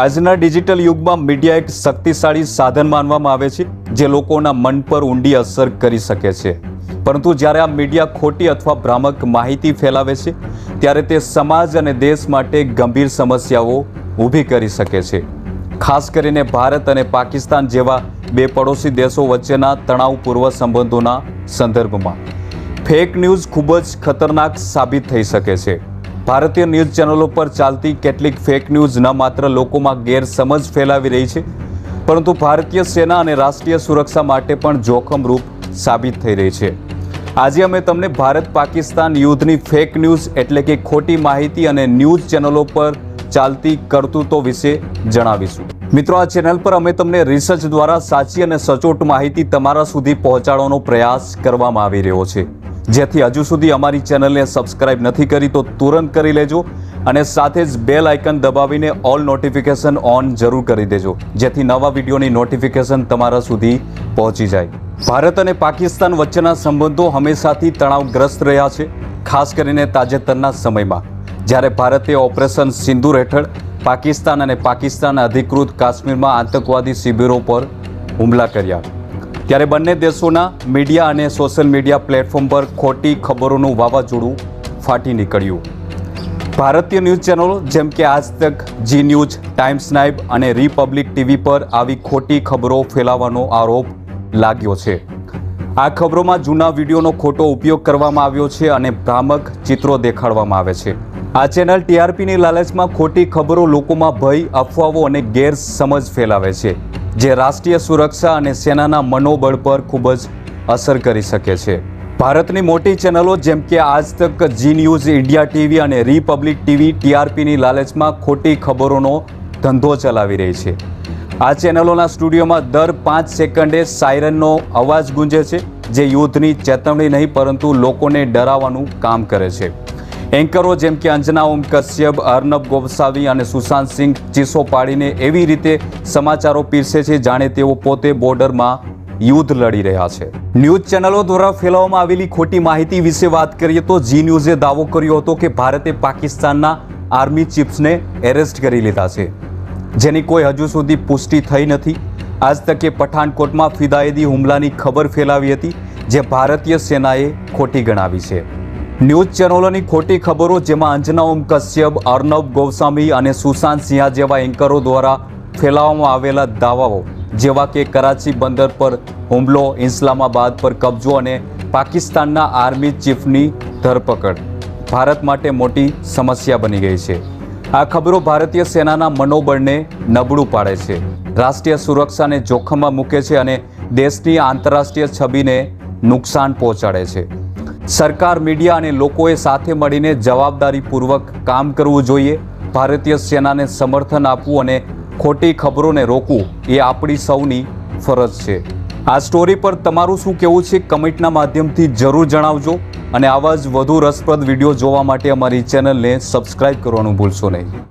આજના ડિજિટલ યુગમાં મીડિયા એક શક્તિશાળી સાધન માનવામાં આવે છે, જે લોકોના મન પર ઊંડી અસર કરી શકે છે. પરંતુ જ્યારે આ મીડિયા ખોટી અથવા ભ્રામક માહિતી ફેલાવે છે, ત્યારે તે સમાજ અને દેશ માટે ગંભીર સમસ્યાઓ ઊભી કરી શકે છે. ખાસ કરીને ભારત અને પાકિસ્તાન જેવા બે પડોશી દેશો વચ્ચેના તણાવપૂર્વ સંબંધોના સંદર્ભમાં. ફેક ન્યૂઝ ખૂબ જ ખતરનાક સાબિત થઈ શકે છે. ભારતીય ન્યૂઝ ચેનલો પર ચાલતી કેટલીક ફેક ન્યૂઝ ન માત્ર લોકોમાં ગેરસમજ ફેલાવી રહી છે, પરંતુ ભારતીય સેના અને રાષ્ટ્રીય સુરક્ષા માટે પણ જોખમરૂપ સાબિત થઈ રહી છે. આજે અમે તમને ભારત પાકિસ્તાન યુદ્ધની ફેક ન્યૂઝ એટલે કે ખોટી માહિતી અને ન્યૂઝ ચેનલો પર ચાલતી કરતૂતો વિશે જણાવીશું. મિત્રો, આ ચેનલ પર અમે તમને રિસર્ચ દ્વારા સાચી અને સચોટ માહિતી તમારા સુધી પહોંચાડવાનો પ્રયાસ કરવામાં આવી રહ્યો છે. જેથી હજુ સુધી અમારી ચેનલને સબસ્ક્રાઇબ નથી કરી તો તુરંત કરી લેજો અને સાથે જ બેલ આઇકન દબાવીને ઓલ નોટિફિકેશન ઓન જરૂર કરી દેજો, જેથી નવા વિડીયોની નોટિફિકેશન તમારા સુધી પહોંચી જાય. ભારત અને પાકિસ્તાન વચ્ચેના સંબંધો હંમેશાથી તણાવગ્રસ્ત રહ્યા છે, ખાસ કરીને તાજેતરના સમયમાં. જ્યારે ભારતે ઓપરેશન સિંદૂર હેઠળ પાકિસ્તાન અને પાકિસ્તાન અધિકૃત કાશ્મીરમાં આતંકવાદી શિબિરો પર હુમલા કર્યા. ત્યારે બંને દેશોના મીડિયા અને સોશિયલ મીડિયા પ્લેટફોર્મ પર ખોટી ખબરોનું વાવાઝોડું ફાટી નીકળ્યું. ભારતીય ન્યૂઝ ચેનલો, જેમ કે આજ તક જી ન્યૂઝ, ટાઈમ્સ નાઇબ અને રિપબ્લિક ટીવી પર આવી ખોટી ખબરો ફેલાવવાનો આરોપ લાગ્યો છે. આ ખબરોમાં જૂના વિડીયોનો ખોટો ઉપયોગ કરવામાં આવ્યો છે અને ભ્રામક ચિત્રો દેખાડવામાં આવે છે. આ ચેનલ ટીઆરપીની લાલચમાં ખોટી ખબરો લોકોમાં ભય, અફવાઓ અને ગેરસમજ ફેલાવે છે. જે રાષ્ટ્રીય સુરક્ષા અને સેનાના મનોબળ પર ખૂબ જ અસર કરી શકે છે. ભારતની મોટી ચેનલો જેમ કે Aaj Tak Zee news India TV અને રિપબ્લિક ટીવી ટીઆરપીની લાલચમાં ખોટી ખબરોનો ધંધો ચલાવી રહી છે. આ ચેનલોના સ્ટુડિયોમાં દર પાંચ સેકન્ડે સાયરનનો અવાજ ગુંજે છે, જે યુદ્ધની ચેતવણી નહીં પરંતુ લોકોને ડરાવવાનું કામ કરે છે. એન્કરો જેમ કે અંજના ઓમ કશ્યપ, અર્નબ ગોપસાવી અને સુશાંત સિંહ ચીસો પાડીને એવી રીતે સમાચારો પીરસે છે જાણે તેઓ પોતે બોર્ડરમાં યુદ્ધ લડી રહ્યા છે. ન્યૂઝ ચેનલો દ્વારા ફેલાવવામાં આવેલી ખોટી માહિતી વિશે વાત કરીએ તો જી ન્યૂઝે દાવો કર્યો હતો કે ભારતે પાકિસ્તાનના આર્મી ચીફ્સને એરેસ્ટ કરી લીધા છે, જેની કોઈ હજુ સુધી પુષ્ટિ થઈ નથી. આજ તકે પઠાણકોટમાં ફિદાયદી હુમલાની ખબર ફેલાવી હતી, જે ભારતીય સેનાએ ખોટી ગણાવી છે. ન્યૂઝ ચેનલોની ખોટી ખબરો જેમાં અંજના ઓમ કશ્યપ, અર્નબ ગોસ્વામી અને સુશાંત સિંહા જેવા એન્કરો દ્વારા ફેલાવવામાં આવેલા દાવાઓ, જેવા કે કરાચી બંદર પર હુમલો, ઇસ્લામાબાદ પર કબજો અને પાકિસ્તાનના આર્મી ચીફની ધરપકડ. ભારત માટે મોટી સમસ્યા બની ગઈ છે. આ ખબરો ભારતીય સેનાના મનોબળને નબળું પાડે છે. રાષ્ટ્રીય સુરક્ષાને જોખમમાં મૂકે છે અને દેશની આંતરરાષ્ટ્રીય છબીને નુકસાન પહોંચાડે છે. સરકાર મીડિયા અને લોકોએ સાથે મળીને જવાબદારીપૂર્વક કામ કરવું જોઈએ. ભારતીય સેનાને સમર્થન આપવું અને ખોટી ખબરોને રોકવું એ આપણી સૌની ફરજ છે. આ સ્ટોરી પર તમારું શું કહેવું છે કમેન્ટના માધ્યમથી જરૂર જણાવજો અને આવા જ વધુ રસપ્રદ વીડિયો જોવા માટે અમારી ચેનલને સબસ્ક્રાઇબ કરવાનું ભૂલશો નહીં.